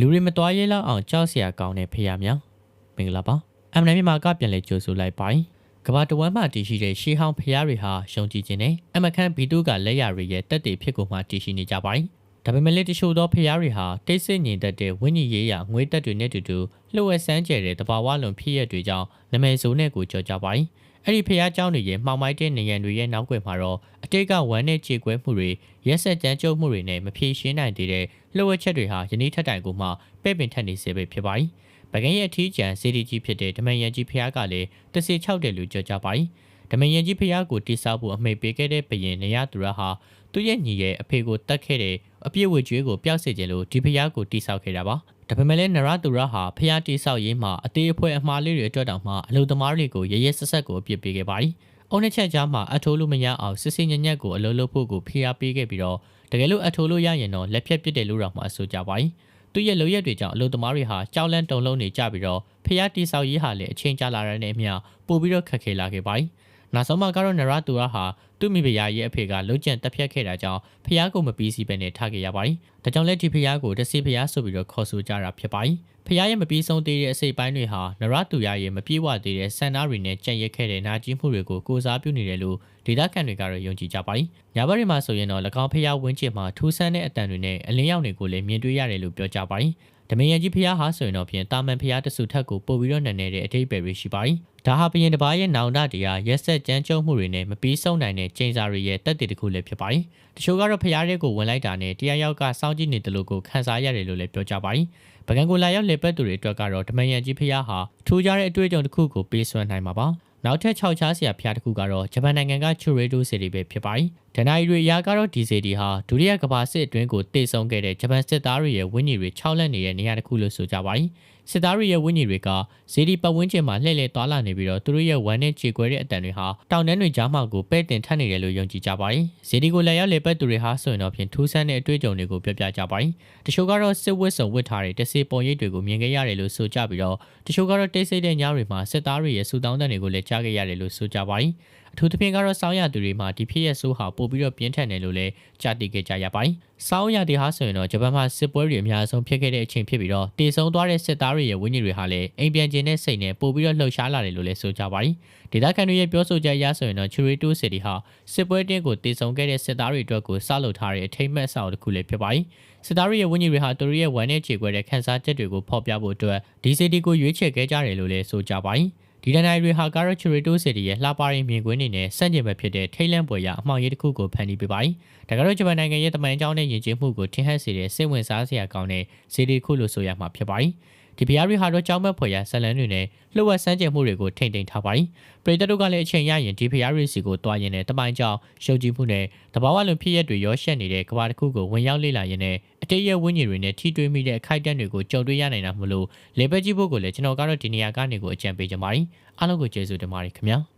လူတွေမတော်ရဲလောက်အောင်ကြောက်စရာကောင်းတဲ့ဖျားများမင်္ဂလာပါအမနမြန်မာကပြန်လဲကြိုဆိုလိုက်ပါတယ်ကဘာတဝမ်းမှတည်ရှိတဲ့ရှေးဟောင်းဖျားတွေဟာယုံကြည်ခြင်းနဲ့အမခန့်ဘီတုကလက်ရတွေရဲ့တက်တည်ဖြစ်ကိုမှတည်ရှိနေကြပါတယ်ဒါပေမဲ့လည်းတချို့သောဖျားတွေဟာတိတ်ဆိတ်ငြိမ်သက်တဲ့ဝိညာဉ်ရေးရာငွေတက်တွေနဲ့တူတူလှုပ်ဝက်ဆန်းကျဲတဲ့တဘာဝလွန်ဖြစ်ရတွေကြောင့်နမဲဆိုးနဲ့ကိုကြော်ကြပါတယ် အဲ့ဒီဖျားเจ้าတွေရဲ့မှောင်မိုက်တဲ့နေရန်တွေရဲ့နောက်ွယ်မှာတော့အတိတ်ကဝမ်းနဲ့ကြေကွဲမှုတွေရက်ဆက်ကြမ်းကြုတ်မှုတွေနဲ့မဖြေရှင်းနိုင်သေးတဲ့လှုပ်ဝက်ချက်တွေဟာယနေ့ထက်တိုင်ကိုမှပဲ့ပင်ထက်နေစေပဲဖြစ်ပါတယ်။ပကင်းရဲ့အထီးကျန်စီဒီကြီးဖြစ်တဲ့ဓမယန်ကြီးဖျားကလည်းတစီ6တယ်လို့ကြော်ကြပါတယ်။ဓမယန်ကြီးဖျားကိုတိဆောက်ဖို့အမိတ်ပေးခဲ့တဲ့ဘရင်နေရသူရဟာသူ့ရဲ့ညီရဲ့အဖေကိုတတ်ခဲ့တဲ့အပြစ်ဝေကျွေးကိုပျောက်စေခြင်းလို့ဒီဖျားကိုတိဆောက်ခဲ့တာပါ။ ဒါပေမဲ့လည်းနရသူရဟာဖျားတိဆောက်ရေးမှာအသေးအဖွဲအမှားလေးတွေအတွက်တောင်မှအလုံသမားတွေကိုရရဲဆက်ဆက်ကိုအပြစ်ပေးခဲ့ပါတယ်။အုံးနှစ်ချက်ကြားမှာအထိုးလို့မရအောင်စစ်စစ်ညံ့ညက်ကိုအလုံးလုံးဖို့ကိုဖိအားပေးခဲ့ပြီးတော့တကယ်လို့အထိုးလို့ရရင်တော့လက်ဖြတ်ပစ်တယ်လို့တော့မှအဆိုကြပါတယ်။သူ့ရဲ့လုံရက်တွေကြောင့်အလုံသမားတွေဟာကြောက်လန့်တုန်လှုပ်နေကြပြီးတော့ဖျားတိဆောက်ရေးဟာလည်းအချိန်ကြာလာတဲ့နဲ့အမျှပို့ပြီးတော့ခက်ခဲလာခဲ့ပါတယ်။ နောက်ဆုံးမှာကတော့နရသူရဟာသူ့မိဖုရားရဲ့အဖေကလှုပ်ကြံတက်ဖြတ်ခဲ့တာကြောင့်ဖျားကိုမပြီးစီပဲနဲ့ထားခဲ့ရပါတယ်။ဒါကြောင့်လည်းဒီဖျားကိုတစီဖျားဆိုပြီးတော့ခေါ်ဆိုကြတာဖြစ်ပါတယ်။ဖျားရဲ့မပြီးဆုံးသေးတဲ့အစိပ်ပိုင်းတွေဟာနရသူရရဲ့မပြေဝသေးတဲ့ဆန္ဒတွေနဲ့ကြံ့ရက်ခဲ့တဲ့နာကျင်မှုတွေကိုကိုစားပြုနေတယ်လို့ဒေတာကန်တွေကတော့ယုံကြည်ကြပါတယ်။ညာဘက်တွေမှာဆိုရင်တော့၎င်းဖျားဝင်းချစ်မှာထူးဆန်းတဲ့အတန်တွေနဲ့အလင်းရောင်တွေကိုလည်းမြင်တွေ့ရတယ်လို့ပြောကြပါတယ်။ ဓမယန်ကြီးဖျားဟာဆိုရင်တော့ဖြင့်တာမန်ဖျားတဆူထက်ကိုပို့ပြီးတော့နည်းနည်းတဲ့အထိပ္ပယ်တွေရှိပါတယ်။ဒါဟာဘရင်တစ်ပါးရဲ့နောင်တတရားရက်ဆက်ကြမ်းကြုတ်မှုတွေနဲ့မပြီးဆုံးနိုင်တဲ့ချိန်စာတွေရဲ့တက်တည်တစ်ခုလည်းဖြစ်ပါတယ်။တချို့ကတော့ဖျားတွေကိုဝင်လိုက်တာနဲ့တရားရောက်ကစောင့်ကြည့်နေတယ်လို့ကိုခန်းစားရတယ်လို့လည်းပြောကြပါတယ်။ပကံကိုလာရောက်လေပတ်သူတွေအတွက်ကတော့ဓမယန်ကြီးဖျားဟာထူးခြားတဲ့အတွေ့အကြုံတစ်ခုကိုပေးစွမ်းနိုင်မှာပါ။နောက်ထပ်6ချားစရာဖျားတစ်ခုကတော့ဂျပန်နိုင်ငံကချူရေတိုစီရီပဲဖြစ်ပါတယ်။ ဒနိုင်တွေအရာကတော့ဒီစီဒီဟာဒုတိယကမ္ဘာစစ်အတွင်းကိုတည်ဆုံခဲ့တဲ့ဂျပန်စစ်သားတွေရဲ့ဝင်းကြီးတွေခြောက်လန့်နေတဲ့နေရာတစ်ခုလို့ဆိုကြပါတယ်။စစ်သားတွေရဲ့ဝင်းကြီးတွေကဇီဒီပတ်ဝန်းကျင်မှာလှည့်လည်သွားလာနေပြီးတော့သူတို့ရဲ့ဝမ်းနဲ့ခြေခွဲတဲ့အတန်တွေဟာတောင်တန်းတွေကြားမှာကိုပဲ့တင်ထပ်နေတယ်လို့ယုံကြည်ကြပါတယ်။ဇီဒီကိုလည်းရောက်လေပတ်သူတွေဟာဆိုရင်တော့ဖြင့်ထူးဆန်းတဲ့အတွေ့အကြုံတွေကိုပြောပြကြပါတယ်။တချို့ကတော့စစ်ဝတ်စုံဝတ်ထားတဲ့တစေပုံရိပ်တွေကိုမြင်ခဲ့ရတယ်လို့ဆိုကြပြီးတော့တချို့ကတော့တိတ်ဆိတ်တဲ့ညတွေမှာစစ်သားတွေရဲ့စူတောင်းတန်တွေကိုလည်းကြားခဲ့ရတယ်လို့ဆိုကြပါတယ်။အထူးသဖြင့်ကတော့စောင်းရသူတွေမှာဒီဖြစ်ရဲ့ဆိုးဟာပို့ပြီးတော့ပြင်းထန်တယ်လို့လည်းကြားသိခဲ့ကြရပါတယ်။စောင်းရတွေဟာဆိုရင်တော့ဂျပန်မှာစစ်ပွဲတွေအများဆုံးဖြစ်ခဲ့တဲ့အချိန်ဖြစ်ပြီးတော့တည်ဆုံသွားတဲ့စစ်သားတွေရဲ့ဝိညာဉ်တွေဟာလည်းအိမ်ပြန်ခြင်းနဲ့စိတ်နဲ့ပို့ပြီးတော့လှုပ်ရှားလာတယ်လို့လည်းဆိုကြပါတယ်။ဒေသခံတွေရဲ့ပြောဆိုချက်အရဆိုရင်တော့ချူရီတိုစီတီဟာစစ်ပွဲတင်းကိုတည်ဆုံခဲ့တဲ့စစ်သားတွေအတွက်ကိုစလုပ်ထားတဲ့အထိမ်းအမှတ်အဆောက်တစ်ခုလည်းဖြစ်ပါတယ်။စစ်သားတွေရဲ့ဝိညာဉ်တွေဟာသူတို့ရဲ့ဝမ်းနဲ့ခြေခွဲတဲ့ခန်းစားချက်တွေကိုဖော်ပြဖို့အတွက်ဒီစီတီကိုရွေးချယ်ခဲ့ကြတယ်လို့လည်းဆိုကြပါတယ်။ ဒီဒနိုင်တွေဟာကာရချူရီတိုစီတီရဲ့လှပရင်းမြင်ကွင်းနေနဲ့စန့်ကျင်ဘက်ဖြစ်တဲ့ထိတ်လန့်ပွဲရအမှောင်ရိပ်တစ်ခုကိုဖန်တီးပေးပါတယ်။ဒါကတော့ဂျပန်နိုင်ငံရဲ့တမန်ကြောင်းနဲ့ယဉ်ကျေးမှုကိုထင်ဟပ်စေတဲ့စိတ်ဝင်စားစရာကောင်းတဲ့စီတီခုလို့ဆိုရမှာဖြစ်ပါတယ်။ဒီဖျားတွေဟာတော့ကြောင်းမဲ့ဖွယ်ရဇလန်းတွေနဲ့လှုပ်ဝက်ဆန်းကျင်မှုတွေကိုထိမ့်သိမ်းထားပါတယ်။ပရိသတ်တို့ကလည်းအချိန်ရရင်ဒီဖျားတွေစီကိုတွားရင်နဲ့တမိုင်းကြောင်ရှုပ်ကြည့်မှုနဲ့တဘာဝလွန်ဖြစ်ရက်တွေရောရှက်နေတဲ့ကဘာတစ်ခုကိုဝင်ရောက်လေ့လာရင်နဲ့အ တိတ်ရဲ့ဝိညာဉ်တွေနဲ့ထိတွေ့မိတဲ့အခိုက်အတန့်တွေကိုကြုံတွေ့ရနိုင်တာမလို့လေပတ်ကြည့်ဖို့ကိုလည်းကျွန်တော်ကတော့ဒီနေရာကနေကိုအကြံပေးကြပါတယ်။အားလုံးကိုကျေးဇူးတင်ပါတယ်ခင်ဗျာ။